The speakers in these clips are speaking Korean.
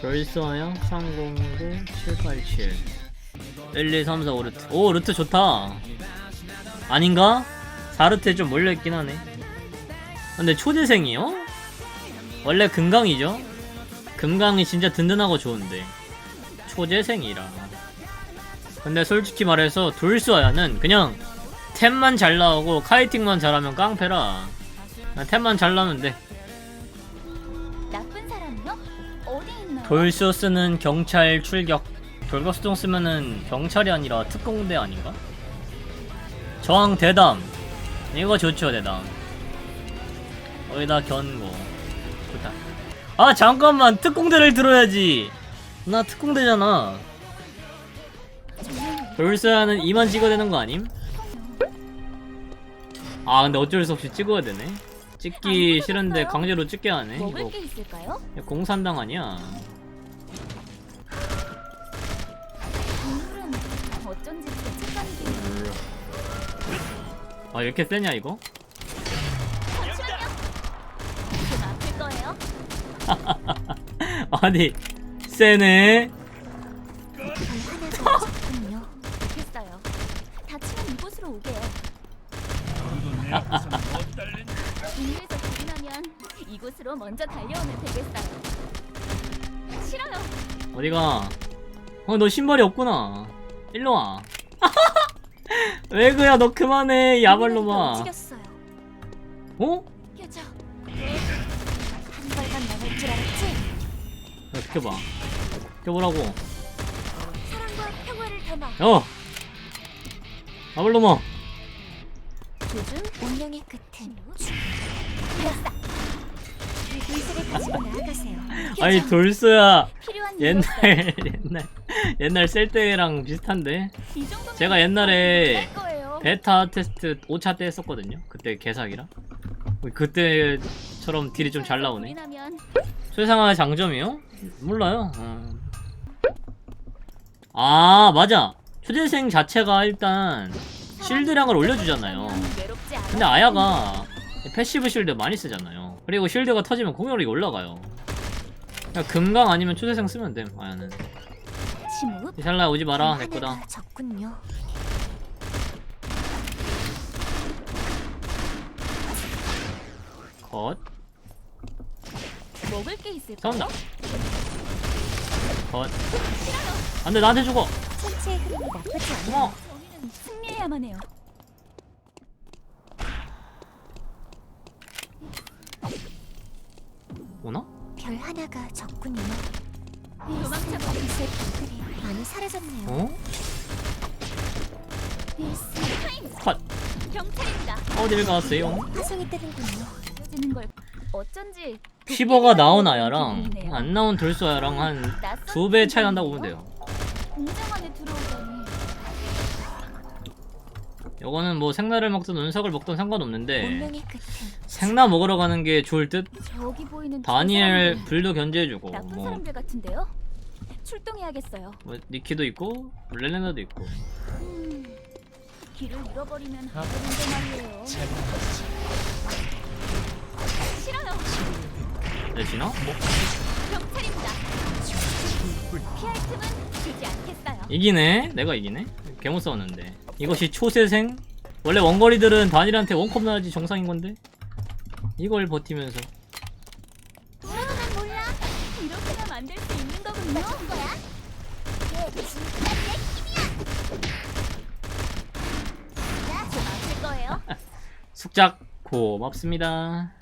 별서요 309 787 1, 2, 3, 4, 5 루트. 오 루트 좋다. 아닌가? 4루트에 좀 몰려있긴 하네. 근데 초재생이요? 원래 금강이죠? 금강이 진짜 든든하고 좋은데. 초재생이라. 근데 솔직히 말해서 돌수아야는 그냥 템만 잘 나오고 카이팅만 잘하면 깡패라. 템만 잘 나오면 돼 돌수 쓰는 경찰 출격. 돌격수동 쓰면은 경찰이 아니라 특공대 아닌가? 저항 대담. 이거 좋죠 대담. 거기다 견고. 좋다. 아 잠깐만. 특공대를 들어야지. 나 특공대잖아. 돌수야는 이만 찍어야 되는 거 아님? 아 근데 어쩔 수 없이 찍어야 되네. 찍기 싫은데 강제로 찍게 하네 이거? 공산당 아니야 아 이렇게 세냐 이거? 거예요. 아니 세네. 다치면 이곳으로 오게요. 동료에서 불이 나면 이곳으로 먼저 달려오면 되겠어요. 싫어요. 어디가 어 너 신발이 없구나 일로 와 왜 그야 너 그만해 야발로마 움직였어요. 어? 껴줘. 한 발만 나갈 줄 알았지? 야 비켜봐 비켜보라고 사랑과 평화를 담아. 야 야발로마 요즘 운명의 끝은 됐어. 의사를 가지고 나아가세요. 아니 필요한 옛날 옛날 옛날 셀 때랑 비슷한데 제가 옛날에. 베타 테스트 5차 때 했었거든요 그때 개사기라 그때처럼 딜이 좀 잘 나오네 최상화의 장점이요? 몰라요. 어. 아 맞아. 초대생 자체가 일단 실드량을 올려주잖아요. 근데 아야가 패시브 실드 많이 쓰잖아요. 그리고 실드가 터지면 공격력이 올라가요. 그냥 금강 아니면 초대생 쓰면 됨. 아야는. 침묵. 이샬라 오지 마라. 내 거다. 적군요. 컷. 먹을 게 있을까요? 싸운다. 컷. 안돼 나한테 죽어. 천체의 흐름이 나쁘지. 저희는 승리해야만 해요. 오나? 별 하나가 적군요. 도망쳐봐. 이제 별들이 많이 사라졌네요. 어? 윌슨. 컷. 경찰입니다. 어디를 갔어요? 화성이 뜨는군요. 보여지는 걸 어쩐지 피버가 나온 아야랑. 안 나온 돌수 아야랑 한 두 배 차이 난다고 보면. 돼요. 공장 안에 들어오다니. 요거는 뭐 생나를 먹든 운석을 먹든 상관없는데 운명의 끝은 생나 먹으러 가는 게 좋을 듯 저기 보이는 두 다니엘 사람들, 불도 견제해주고 나쁜 뭐, 사람들 같은데요? 출동해야겠어요. 뭐 니키도 있고 렐레나도 있고 음, 길을 잃어버리면 안 되는데 말이에요. 싫어요. 내시나? 경찰입니다. 피할 틈은 주지 않겠어요. 이기네 내가 이기네 개못 싸웠는데 이것이 초세생? 원래 원거리들은 다니엘한테 원컵 나야지 정상인 건데 이걸 버티면서 난 몰라. 이렇게나 만들 수 거야? 진짜 내 힘이야. 거예요. 숙작 고맙습니다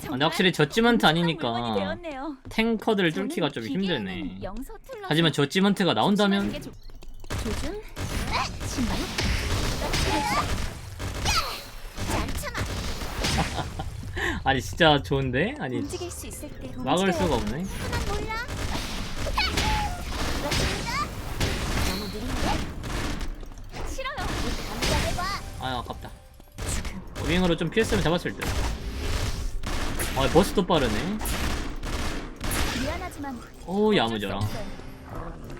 정말 확실히 저지먼트 아니니까. 탱커들을 뚫기가 좀 힘드네 하지만 저지먼트가 나온다면 조준? 신발? 아니 진짜 좋은데? 아니 움직일 수 있을 때 막을 수가 없네 몰라. 너무 느린데? 싫어요. 감사해봐. 아 아깝다 윙으로 좀 피했으면 잡았을 듯 아, 버스도 빠르네. 미안하지만 오, 어쩔 수 야무져라. 없어요.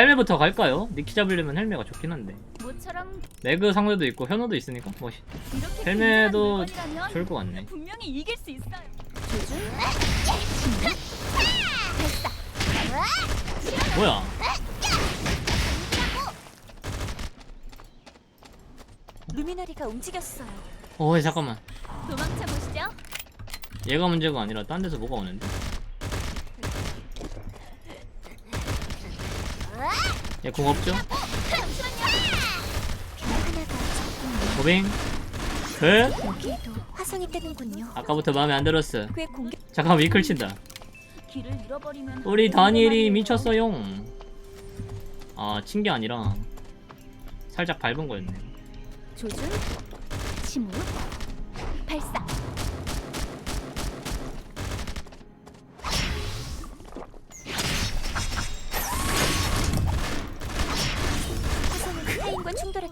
헬멧부터 갈까요? 니키 잡으려면 헬메가 좋긴 한데 모처럼 레그 상대도 있고 현호도 있으니까 뭐 이렇게 헬메도 좋을 것 같네 분명히 이길 수 있어요. 뭐야 루미나리가 움직였어요. 어이 잠깐만 도망쳐 보시죠. 얘가 문제가 아니라 딴 데서 뭐가 오는데 얘공 없죠? 고빙. 그? 여기에도 화성이 뜨는군요. 아까부터 마음에 안 들었어. 꽤 공격. 잠깐 위클 친다. 길을 잃어버리면 우리 다니엘이 미쳤어요. 아, 친 게 아니라 살짝 밟은 거였네. 조준, 침묵, 발사.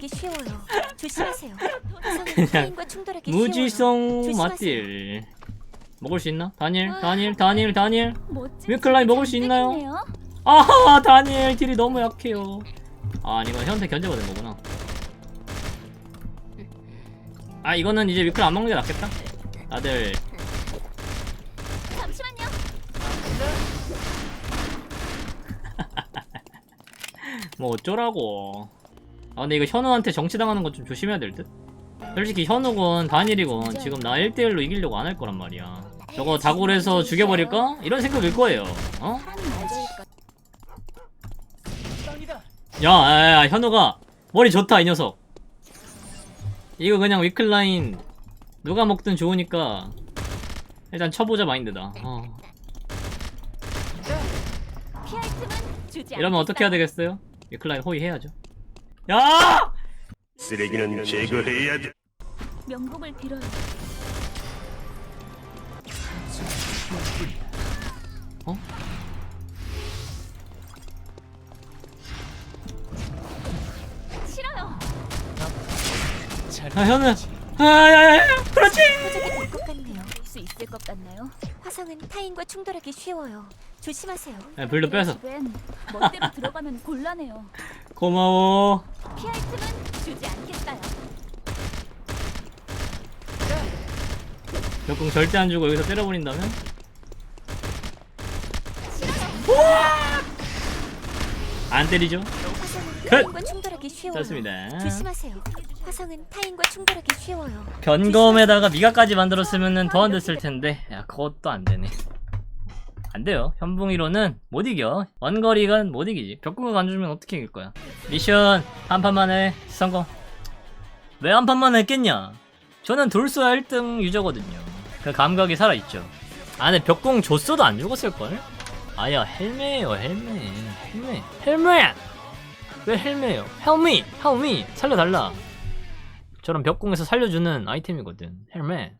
충돌하기 쉬워요. 조심하세요. 그냥 타인과 충돌하기 쉬워요. 무지성. 맛딜. 먹을 수 있나? 다니엘, 다니엘, 다니엘, 다니엘. 멋진 위클라인 먹을 수 있나요? 아하, 다니엘 딜이 너무 약해요. 아, 이건 현태 견제가 된 거구나. 아, 이거는 이제 위클 안 먹는 게 낫겠다. 다들 잠시만요. 뭐 어쩌라고. 아 근데 이거 현우한테 정치당하는 건 좀 조심해야 될 듯? 솔직히 현우건 단일이건 지금 나 1대1로 이기려고 안 할 거란 말이야. 저거 다골에서 죽여버릴까? 이런 생각일 거예요. 어? 야, 야, 야, 현우가 머리 좋다 이 녀석. 이거 그냥 위클라인 누가 먹든 좋으니까 일단 쳐보자 마인드다. 어. 이러면 어떻게 해야 되겠어요? 위클라인 호위해야죠. 야! 쓰레기는 제거해야 돼. 명복을 빌어요. 어? 싫어요. 아 현우. 아, 야, 야, 야, 그렇지. 표적이 될것 같네요. 수 있을 것 같나요? 화성은 타인과 충돌하기 쉬워요. 조심하세요. 야, 블루 뺏어. 집엔 멋대로 들어가면 곤란해요. 고마워. 피할 틈은 주지 않겠어요. 벽공 절대 안 주고 여기서 때려버린다면? 안 때리죠? 화성은 끝! 타인과 충돌하기 쉬워요. 좋습니다. 조심하세요. 화성은 타인과 충돌하기 쉬워요. 변검에다가 미가까지 만들었으면 더 안 됐을 텐데 야 그것도 안 되네 안 돼요. 현붕이로는 못 이겨. 원거리가 못 이기지. 벽구가 안 주면 어떻게 이길 거야? 미션! 한 판만 해 성공. 왜 한 판만 했겠냐? 저는 돌수와 1등 유저거든요. 그 감각이 살아있죠. 아 근데 벽공 줬어도 안 죽었을걸? 아야 헬메예요 헬메 헬메 헬메 왜 헬메예요? 헬미! 헬미! 살려달라. 저런 벽공에서 살려주는 아이템이거든. 헬멧